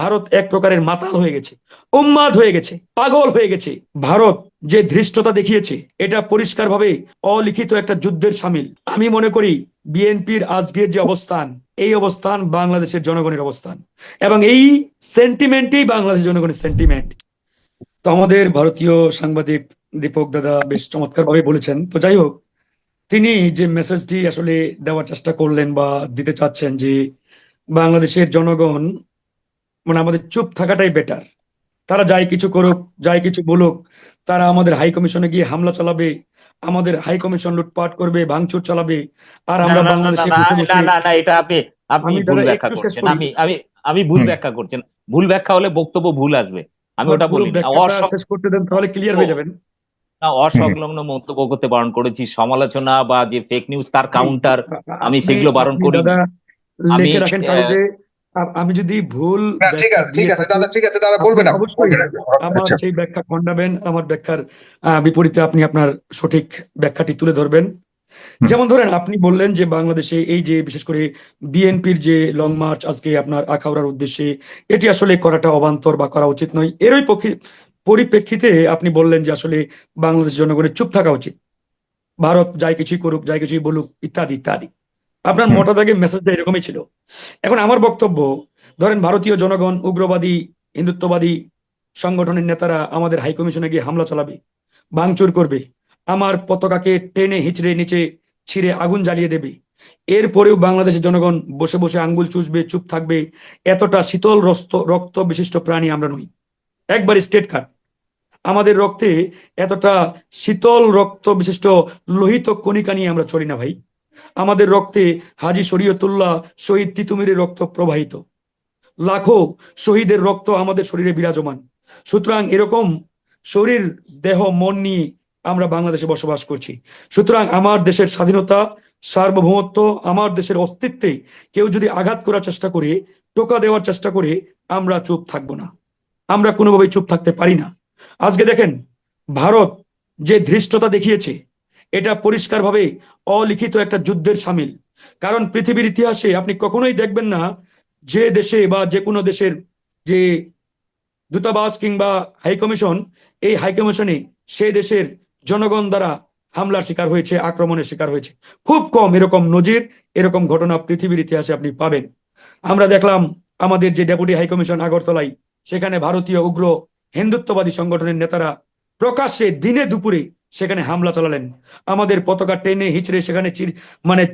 ভারত এক প্রকারের মাতাল হয়ে গেছে উন্মাদ হয়ে গেছে, পাগল হয়ে গেছে। ভারত যে ধৃষ্টতা দেখিয়েছে, এটা পরিষ্কারভাবে অলিখিত একটা যুদ্ধের সামিল। আমি মনে করি বিএনপির আজকের যে অবস্থান, এই অবস্থান বাংলাদেশের জনগণের অবস্থান। এবং এই সেন্টিমেন্টই বাংলাদেশের জনগণের সেন্টিমেন্ট তো আমাদের ভারতীয় সাংবাদিক দীপক দাদা বেশ চমৎকার ভাবে বলেছেন। তো যাই হোক, তিনি যে মেসেজটি আসলে দেওয়ার চেষ্টা করলেন বা দিতে চাচ্ছেন যে বাংলাদেশের জনগণ মানে আমাদের চুপ থাকাটাই বেটার তারা যাই কিছু করুক যাই কিছু বলুক তারা আমাদের হাই কমিশনে গিয়ে হামলা চালাবে আমাদের হাই কমিশন লুটপাট করবে ভাঙচুর চালাবে আর আমরা বাংলাদেশে না না না এটা আপনি আপনি আমি ভুল ব্যাখ্যা করছেন। আমি আমি আমি ভুল ব্যাখ্যা করছেন ভুল ব্যাখ্যা হলে বক্তব্য ভুল আসবে। আমি ওটা বলি করতে দেন তাহলে ক্লিয়ার হয়ে যাবেন। না, অসংলগ্ন মন্তব্য করতে বারণ করেছি। সমালোচনা বা যে ফেক নিউজ তার কাউন্টার আমি সেগুলো বারণ করি আমি, আমি যদি ভুল ঠিক আছে ঠিক আছে দাদা ঠিক আছে দাদা বলবেন না অবশ্যই আমার আচ্ছা। সেই ব্যাখ্যা খণ্ডাবেন আমার ব্যাখ্যার আহ, বিপরীতে আপনি আপনার সঠিক ব্যাখ্যাটি তুলে ধরবেন। যেমন ধরেন আপনি বললেন যে বাংলাদেশে এই যে বিশেষ করে বিএনপির যে লং মার্চ আজকে আপনার আখাউড়ার উদ্দেশ্যে এটি আসলে করাটা অবান্তর বা করা উচিত নয়। এরই পক্ষে- পরিপ্রেক্ষিতে আপনি বললেন যে আসলে বাংলাদেশ জনগণের চুপ থাকা উচিত। ভারত যাই কিছুই করুক যাই কিছুই বলুক ইত্যাদি ইত্যাদি। আপনার। মোটা দাগে মেসেজটা এরকমই ছিল। এখন আমার বক্তব্য ধরেন ভারতীয় জনগণ উগ্রবাদী হিন্দুত্ববাদী সংগঠনের নেতারা আমাদের হাই কমিশনে গিয়ে হামলা চালাবে ভাঙচুর করবে আমার পতাকাকে টেনে হিচড়ে নিচে ছিঁড়ে আগুন জ্বালিয়ে দেবে। এরপরেও বাংলাদেশের জনগণ বসে বসে আঙ্গুল চুষবে চুপ থাকবে এতটা শীতল রক্ত রক্ত বিশিষ্ট প্রাণী আমরা নই। একবার স্টেট কাট আমাদের রক্তে এতটা শীতল রক্ত বিশিষ্ট লোহিত কণিকা নিয়ে আমরা চলি না ভাই। আমাদের রক্তে হাজি শরীয়তুল্লাহ শহীদ তিতুমিরের রক্ত প্রবাহিত। লাখো শহীদের রক্ত আমাদের শরীরে বিরাজমান। সুতরাং এরকম শরীর, দেহ, মন নিয়ে আমরা বাংলাদেশে বসবাস করছি। সুতরাং আমার দেশের স্বাধীনতা, সার্বভৌমত্ব, আমার দেশের অস্তিত্বে কেউ যদি আঘাত করার চেষ্টা করে, টোকা দেওয়ার চেষ্টা করে, আমরা চুপ থাকব না। আমরা কোনোভাবেই চুপ থাকতে পারি না। আজকে দেখেন, ভারত যে ধৃষ্টতা দেখিয়েছে এটা পরিষ্কারভাবে অলিখিত একটা যুদ্ধের সামিল। কারণ পৃথিবীর ইতিহাসে আপনি কখনোই দেখবেন না যে দেশে বা যে কোনো দেশের যে দূতাবাস কিংবা হাইকমিশন এই হাইকমিশনে সে দেশের জনগণ দ্বারা হামলার শিকার হয়েছে, আক্রমণের শিকার হয়েছে। খুব কম এরকম নজির, এরকম ঘটনা পৃথিবীর ইতিহাসে আপনি পাবেন। আমরা দেখলাম আমাদের যে ডেপুটি হাইকমিশন আগরতলায়, সেখানে ভারতীয় উগ্র হিন্দুত্ববাদী সংগঠনের নেতারা প্রকাশ্যে দিনে দুপুরে সেখানে হামলা চালালেন। আমাদের পতাকা টেনে হিচড়ে সেখানে মানে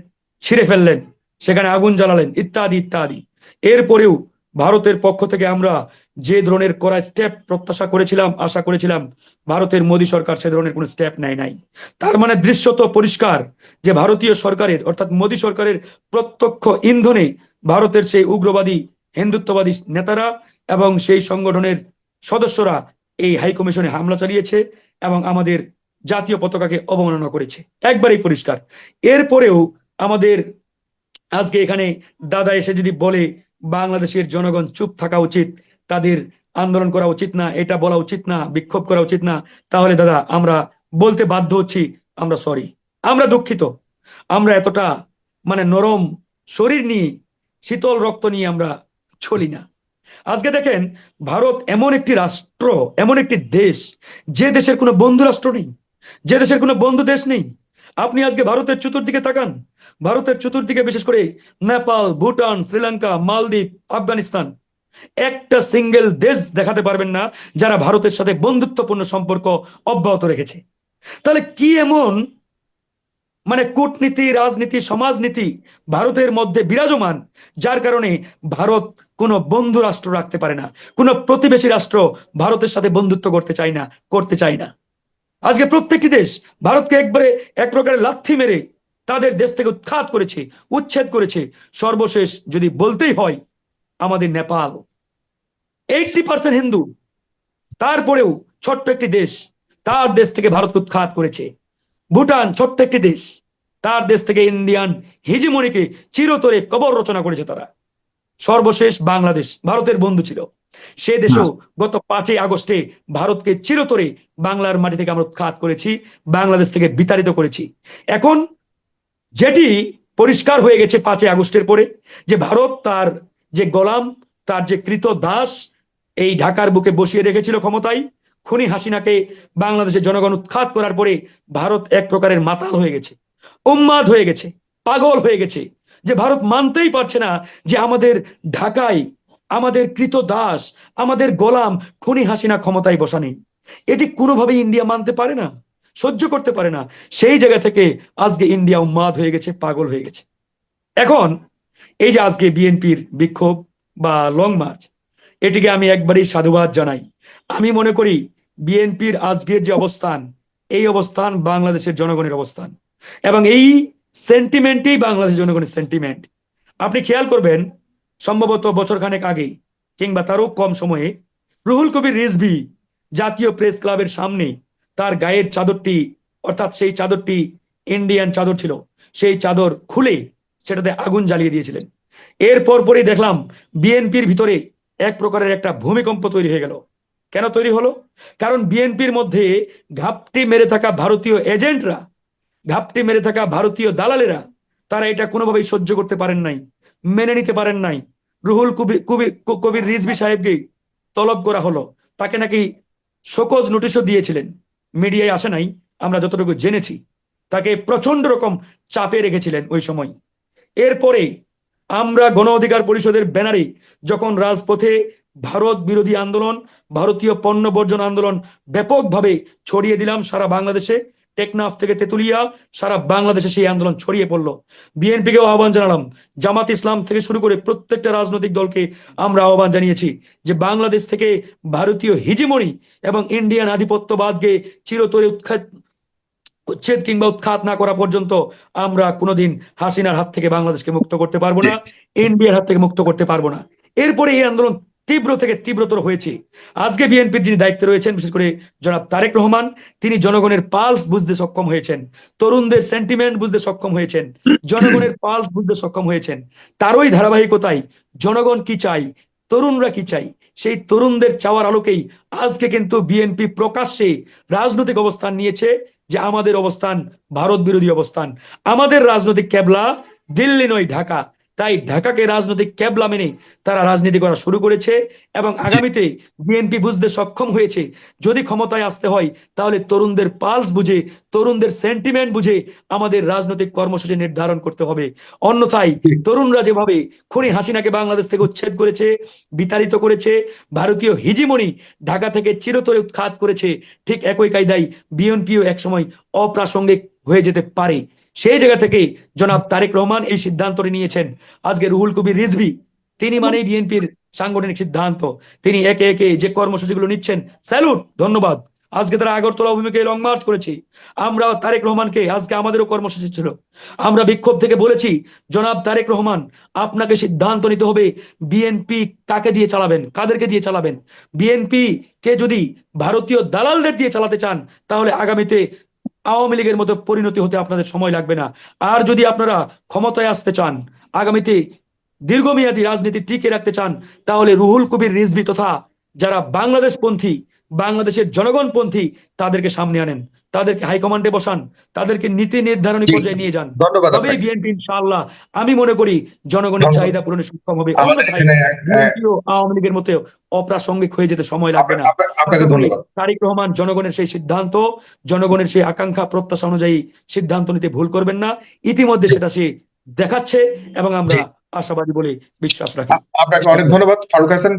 ছিঁড়ে ফেললেন। সেখানে আগুন জ্বালালেন, ইত্যাদি ইত্যাদি। এরপরেও ভারতের পক্ষ থেকে আমরা যে ধরনের করা স্টেপ প্রত্যাশা করেছিলাম, আশা করেছিলাম, ভারতের মোদী সরকার সে ধরনের কোনো স্টেপ নেয় নাই। তার মানে দৃশ্যত পরিষ্কার যে ভারতীয় সরকারের, অর্থাৎ মোদী সরকারের প্রত্যক্ষ ইন্ধনে ভারতের সেই উগ্রবাদী, হিন্দুত্ববাদী নেতারা এবং সেই সংগঠনের সদস্যরা এই হাইকমিশনে হামলা চালিয়েছে এবং আমাদের জাতীয় পতাকাকে অবমাননা করেছে। একবারেই পরিষ্কার। এরপরেও আমাদের আজকে এখানে দাদা এসে যদি বলে, বাংলাদেশের জনগণ চুপ থাকা উচিত, তাদের আন্দোলন করা উচিত না, এটা বলা উচিত না, বিক্ষোভ করা উচিত না, তাহলে দাদা আমরা বলতে বাধ্য হচ্ছি, আমরা সরি আমরা দুঃখিত। আমরা এতটা মানে নরম শরীর নিয়ে, শীতল রক্ত নিয়ে আমরা চলি না। আজকে দেখেন, ভারত এমন একটি রাষ্ট্র, এমন একটি দেশ, যে দেশের কোনো বন্ধু রাষ্ট্র নেই। যে দেশের কোনো বন্ধু দেশ নেই। আপনি আজকে ভারতের চতুর্দিকে তাকান। ভারতের চতুর্দিকে বিশেষ করে নেপাল, ভুটান, শ্রীলঙ্কা, মালদ্বীপ, আফগানিস্তান। একটা সিঙ্গেল দেশ দেখাতে পারবেন না যারা ভারতের সাথে বন্ধুত্বপূর্ণ সম্পর্ক অব্যাহত রেখেছে। তাহলে কি এমন মানে কূটনীতি, রাজনীতি, সমাজনীতি ভারতের মধ্যে বিরাজমান যার কারণে ভারত কোনো বন্ধু রাষ্ট্র রাখতে পারে না, কোনো প্রতিবেশী রাষ্ট্র ভারতের সাথে বন্ধুত্ব করতে চায় না, করতে চায় না? আজকে প্রত্যেকটি দেশ ভারতকে একবারে এক প্রকারের লাথি মেরে তাদের দেশ থেকে উৎখাত করেছে, উচ্ছেদ করেছে। সর্বশেষ যদি বলতেই হয়, আমাদের নেপাল। Eighty percent Hindu. তারপরেও ছোট্ট একটি দেশ তার দেশ থেকে ভারতকে উৎখাত করেছে। ভুটান ছোট্ট একটি দেশ তার দেশ থেকে ইন্ডিয়ান হিজিমনিকে চিরতরে কবর রচনা করেছে তারা। সর্বশেষ বাংলাদেশ ভারতের বন্ধু ছিল। সে দেশও গত পাঁচই আগস্টে ভারতকে চিরতরে বাংলার মাটি থেকে আমরা উৎখাত করেছি বাংলাদেশ থেকে বিতাড়িত করেছি। এখন যেটি পরিষ্কার হয়ে গেছে পাঁচই আগস্টের পরে যে ভারত তার যে গোলাম তার যে কৃত দাস এই ঢাকার বুকে বসিয়ে রেখেছিল ক্ষমতায় খুনি হাসিনাকে বাংলাদেশের জনগণ উৎখাত করার পরে ভারত এক প্রকারের মাতাল হয়ে গেছে উন্মাদ হয়ে গেছে পাগল হয়ে গেছে যে ভারত মানতেই পারছে না যে আমাদের ঢাকায় আমাদের কৃত দাস, আমাদের গোলাম খুনি হাসিনা ক্ষমতায় বসা নেই এটি কোনোভাবেই ইন্ডিয়া মানতে পারে না, সহ্য করতে পারে না। সেই জায়গা থেকে আজকে ইন্ডিয়া উন্মাদ হয়ে গেছে, পাগল হয়ে গেছে। এখন এই যে আজকে বিএনপির বিক্ষোভ বা লং মার্চ এটিকে আমি একবারই সাধুবাদ জানাই। আমি মনে করি বিএনপির আজকের যে অবস্থান, এই অবস্থান বাংলাদেশের জনগণের অবস্থান। এবং এই সেন্টিমেন্টই বাংলাদেশের জনগণের সেন্টিমেন্ট আপনি খেয়াল করবেন সম্ভবত বছরখানেক আগে কিংবা তারও কম সময়ে, রুহুল কবির রিজভি জাতীয় প্রেস ক্লাবের সামনে তার গায়ের চাদরটি, অর্থাৎ সেই চাদরটি ইন্ডিয়ান চাদর ছিল, সেই চাদর খুলে সেটাতে আগুন জ্বালিয়ে দিয়েছিলেন। এরপর পরই দেখলাম বিএনপির ভিতরে এক প্রকারের একটা ভূমিকম্প তৈরি হয়ে গেল। কেন তৈরি হলো? কারণ বিএনপির মধ্যে ঘাপটি মেরে থাকা ভারতীয় এজেন্টরা, ঘাপটি মেরে থাকা ভারতীয় দালালেরা, তারা এটা কোনোভাবেই সহ্য করতে পারেন নাই। মেনে নিতে পারেন নাই। রুহুল কবি কবি কবির রিজভি সাহেবকে তলব করা হলো। তাকে নাকি শোকজ নোটিশও দিয়েছিলেন। মিডিয়ায় আসে নাই, আমরা যতটুকু জেনেছি। তাকে প্রচণ্ড রকম চাপে রেখেছিলেন ওই সময়। এরপরে আমরা গণ অধিকার পরিষদের ব্যানারে যখন রাজপথে ভারত বিরোধী আন্দোলন, ভারতীয় পণ্য বর্জন আন্দোলন ব্যাপকভাবে ছড়িয়ে দিলাম সারা বাংলাদেশে টেকনাফ থেকে তেতুলিয়া সারা বাংলাদেশে সেই আন্দোলন ছড়িয়ে পড়ল। বিএনপিকেও আহ্বান জানালাম জামাত ইসলাম থেকে শুরু করে প্রত্যেকটা রাজনৈতিক দলকে আমরা আহ্বান জানিয়েছি যে বাংলাদেশ থেকে ভারতীয় হিজিমনি এবং ইন্ডিয়ান আধিপত্যবাদকে চিরতরে উৎখাত উচ্ছেদ কিংবা উৎখাত না করা পর্যন্ত আমরা কোনোদিন হাসিনার হাত থেকে বাংলাদেশকে মুক্ত করতে পারব না ইন্ডিয়ার হাত থেকে মুক্ত করতে পারব না। এরপরে এই আন্দোলন তীব্র থেকে তীব্রতর হয়েছে। আজকে বিএনপির যিনি দায়িত্বে রয়েছেন, বিশেষ করে জনাব তারেক রহমান, তিনি জনগণের পালস বুঝতে সক্ষম হয়েছেন। তরুণদের সেন্টিমেন্ট বুঝতে সক্ষম হয়েছেন। জনগণের পালস বুঝতে সক্ষম হয়েছেন। তারই ধারাবাহিকতায় জনগণ কি চাই তরুণরা কি চাই সেই তরুণদের চাওয়ার আলোকেই আজকে কিন্তু বিএনপি প্রকাশ্যে রাজনৈতিক অবস্থান নিয়েছে, যে আমাদের অবস্থান ভারত বিরোধী অবস্থান। আমাদের রাজনৈতিক ক্যাবলা দিল্লি নয়, ঢাকা। তাই ঢাকাকে রাজনৈতিক ক্যাবলা মেনে তারা রাজনীতি করা শুরু করেছে এবং আগামীতে বিএনপি বুঝতে সক্ষম হয়েছে। যদি ক্ষমতায় আসতে হয় তাহলে তরুণদের পালস বুঝে তরুণদের সেন্টিমেন্ট বুঝে আমাদের রাজনৈতিক কর্মসূচি নির্ধারণ করতে হবে। অন্যথায় তরুণরা যেভাবে খনি হাসিনাকে বাংলাদেশ থেকে উচ্ছেদ করেছে বিতাড়িত করেছে ভারতীয় হিজিমনি ঢাকা থেকে চিরতরে উৎখাত করেছে ঠিক একই কায়দায় বিএনপিও একসময় অপ্রাসঙ্গিক হয়ে যেতে পারে। সেই জায়গা থেকে জনাব তারেক রহমান এই সিদ্ধান্তটি নিয়েছেন। আজকে রুহুল কবির রিজভি, তিনি মানেই বিএনপির সাংগঠনিক সিদ্ধান্ত। তিনি একে একে যে কর্মসূচিগুলো নিচ্ছেন, স্যালুট, ধন্যবাদ। আজকে তারা আগরতলা অভিমুখে লং মার্চ করেছি। আমরা তারেক রহমানকে, আজকে আমাদেরও কর্মসূচি ছিল। আমরা বিক্ষোভ থেকে বলেছি, জনাব তারেক রহমান, আপনাকে সিদ্ধান্ত নিতে হবে বিএনপি কাকে দিয়ে চালাবেন, কাদেরকে দিয়ে চালাবেন? বিএনপি কে যদি ভারতীয় দালালদের দিয়ে চালাতে চান, তাহলে আগামীতে আওয়ামী লীগের মতো পরিণতি হতে আপনাদের সময় লাগবে না। আর যদি আপনারা ক্ষমতায় আসতে চান, আগামীতে দীর্ঘমেয়াদী রাজনীতি টিকে রাখতে চান, তাহলে রুহুল কবির রিজবি তথা যারা বাংলাদেশ পন্থী বাংলাদেশের জনগণপন্থী তাদেরকে সামনে আনেন তাদেরকে হাইকমান্ডে বসান তাদেরকে নীতি নির্ধারণী পর্যায়ে নিয়ে যান। তবেই বিএনপি ইনশাআল্লাহ আমি মনে করি জনগণের চাহিদা পূরণে সক্ষম হবে। আওয়ামী লীগের মতো অপ্রাসঙ্গিক হয়ে যেতে সময় লাগবে না। তারিক রহমান জনগণের সেই সিদ্ধান্ত জনগণের সেই আকাঙ্ক্ষা প্রত্যাশা অনুযায়ী সিদ্ধান্ত নিতে ভুল করবেন না। ইতিমধ্যে সেটা সে দেখাচ্ছে এবং আমরা আশাবাদী বলে বিশ্বাস রাখি। আপনাকে অনেক ধন্যবাদ। ফারুক হাসান।